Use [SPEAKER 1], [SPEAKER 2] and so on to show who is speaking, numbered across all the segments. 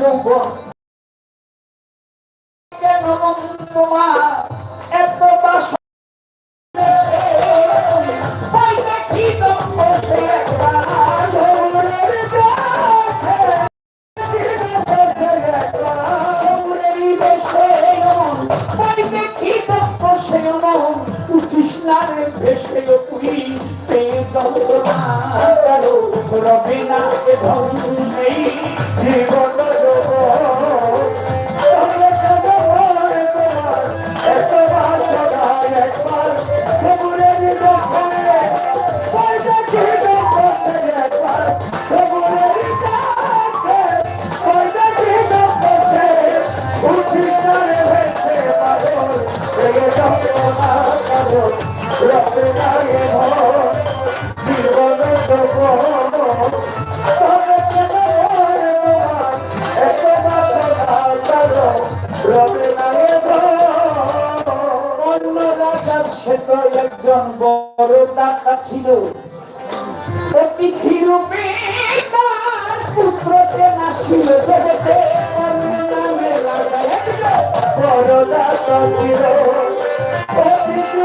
[SPEAKER 1] যৌবন কেন তোমার এত বাসা ওই দেখি তো বসে একবার যৌবনের কাছে। একজন বড় টাকা ছিল অতিথি রূপে তার পুত্রকে জগতে নামে রাজা বড় টাকা ছিল অতিথি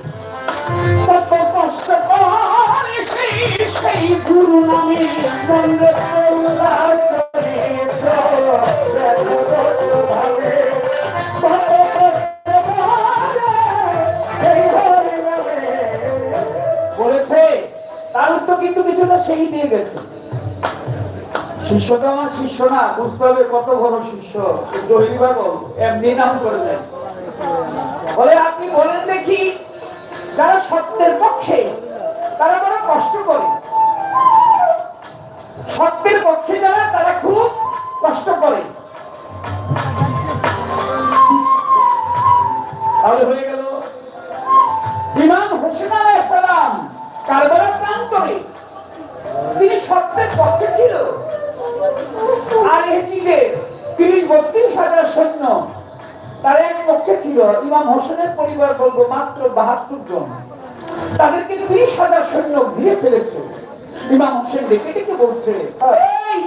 [SPEAKER 1] সেই দিয়ে গেছে। শিষ্যটা আমার শিষ্য না, বুঝতে হবে কত বড় শিষ্য। বাবল এমনি নাম করে দেন বলে, আপনি বলেন দেখি, যারা সত্যের পক্ষে, তারা বড় কষ্ট করে। সত্যের পক্ষে যারা, তারা খুব কষ্ট করে। তাহলে হয়ে গেল। ইমাম হোসেন আলাইহিস সালাম প্রান্তরে সত্যের পক্ষে ছিল। আর এজিদের তিরিশ বত্রিশ হাজার সৈন্য, তার এক পক্ষে ছিল। ইমাম হোসেনের পরিবার বলব মাত্র বাহাত্তর জন। তাদেরকে তিরিশ হাজার সৈন্য ঘিরে ফেলেছে। ইমাম হোসেন ডেকে ডেকে বলছে, এই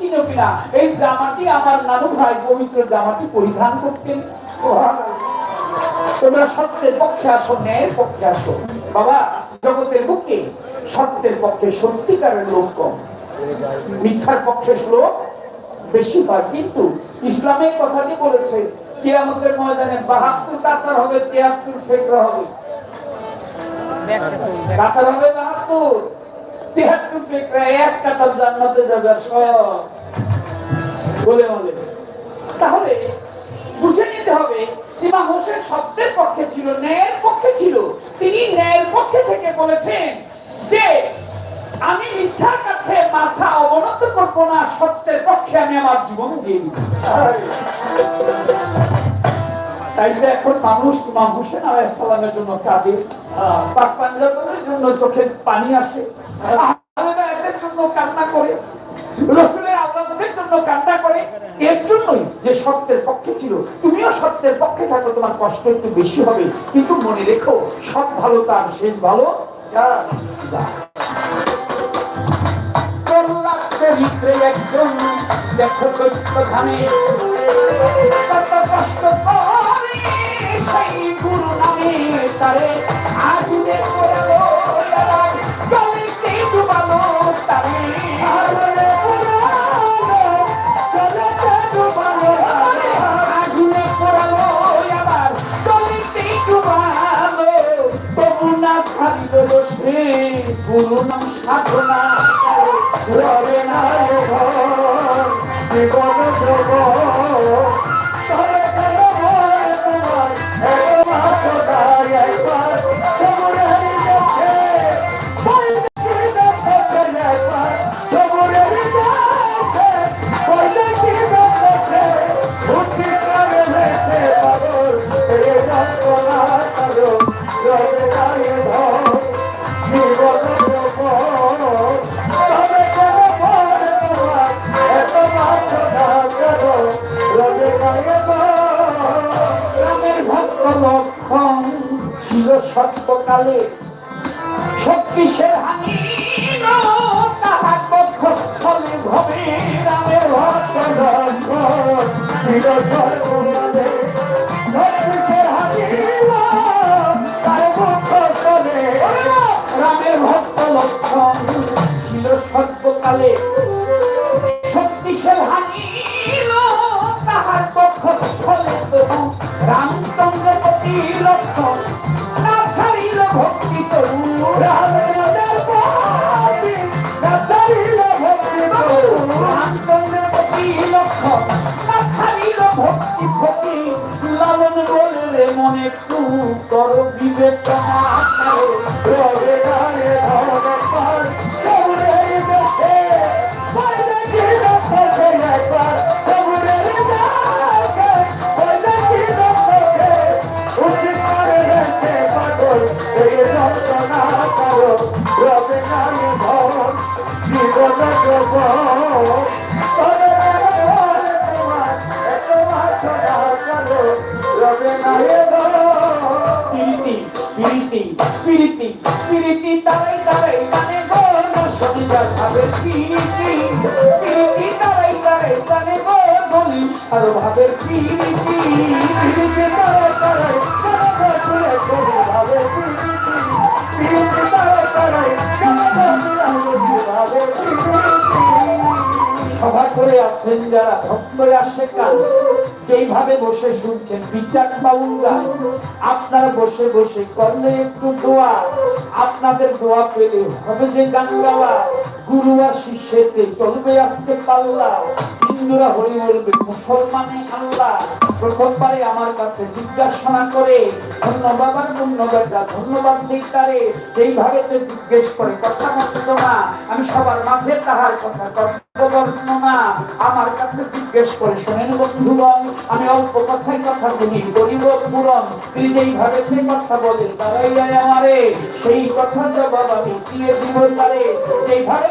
[SPEAKER 1] চিনো কিনা? এই জামাটি আমার নানু ভাই পবিত্র জামাটি পরিধান করতেন। তোমরা সত্যের পক্ষে আসো ন্যায়ের পক্ষে আসো। বাবা, জগতের বুকে সত্যের পক্ষে সত্যিকারের লোক কম। মিথ্যার পক্ষে শ্লোক বেশি হয়। কিন্তু ইসলামের কথাটি বলেছে? কেয়ামতের ময়দানে বাহাত্তর কাতার হবে, তিয়াত্তর ফেকরা হবে। কাতার হবে বাহাত্তর। তাহলে বুঝে নিতে হবে, ইমাম হোসেন সত্যের পক্ষে ছিল, ন্যায়ের পক্ষে ছিল। তিনি ন্যায়ের পক্ষে থেকে বলেছেন যে, আমি মিথ্যার কাছে মাথা অবনত করব না, সত্যের পক্ষে আমি আমার জীবন দিয়ে দিব। তাই তো এখন মানুষ ইমাম হোসেন আলাইহিস সালামের জন্য কাঁদে পাক পাঞ্জাবের জন্য চোখে পানি আসে জন্য কান্না করে কিন্তু মনে রেখো, সব ভালো তার, শেষ ভালো দেখো কষ্ট করে সেই গুরু নামে তারে আগুনে পড়ল গলিতে ডুবালো তারে আগুনে পোড়ালো, জলেতে ডুবালো তারে। আগুনে পোড়ালো আবার গলিতে ডুবালো তবু না ছাড়িল সে গুরু নাম সাধনা রবে না জীবন জগৎ। মাথা একবার ছিল সত্যকালে সে হানি তাহার বক্ষস্থলে ভবে রামে ভক্ত মনে একটু কর বিবেচনা। প্রীতি প্রীতি প্রীতি তারাই তারাই মানে গো সন্ধ্যা ভাবে প্রীতি প্রীতি তারাই তারাই মানে গো বলি আর ভাবে প্রীতি প্রীতি তারাই তারাই ভাবে প্রীতি প্রীতি তারাই তারাই মানে গো প্রীতি সভা করে আছেন যারা ভক্ত আসে কাল। যেইভাবে বসে শুনছেন, বিচার বাউল আপনারা বসে বসে করলে একটু দোয়া, আপনাদের দোয়া পেলে হবে যে গান গাওয়া। গুরু আর শিষ্যেতে চলবে আজকে পাল্লা হিন্দুরা হরি বলবে, মুসলমানে আল্লাহ প্রথমবারে আমার কাছে জিজ্ঞাসা করে, ধন্যবাদ ধন্যবাদ দিই তারে। যেইভাবে তো জিজ্ঞেস করে, কথা মতো না? আমি সবার মাঝে তাহার কথা বর্ণনা আমার কাছে জিজ্ঞেস করে, শোনেন বন্ধুগণ, আমি অল্প কথায় কথা বলি গরিব পুরন তিনি যেইভাবে সেই কথা বলেন, তারাই যায় আমারে। সেই কথা জবাব আমি দিয়ে দিব তারে। যেইভাবে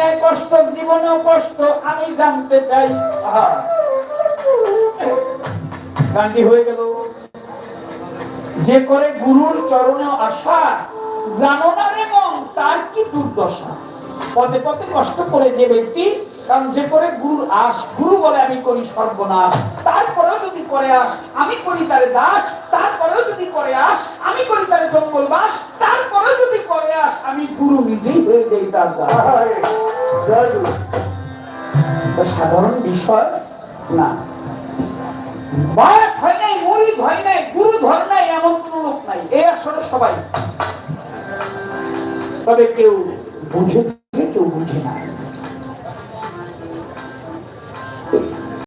[SPEAKER 1] দুনিয়ায় কষ্ট, জীবনেও কষ্ট, আমি জানতে চাই। গান্ধী হয়ে গেল। যে করে গুরুর চরণে আসা জানো না রে মন, তার কি দুর্দশা? পদে পদে কষ্ট করে যে ব্যক্তি কারণ যে করে গুরুর আস, গুরু বলে আমি করি সর্বনাশ, তারপরেও যদি করে আস, আমি করি তারে দাস, তারপরেও যদি করে আস, আমি করি তারে জঙ্গল বাস তারপরেও যদি করে আস, আমি গুরু নিজেই হয়ে যাই তার দাস। সাধারণ বিষয় না। বায়াত হয় নাই মুড়ি হয় নাই, গুরু ধর নাই, এমন লোক নাই। এই আসলে সবাই। তবে কেউ বুঝেছে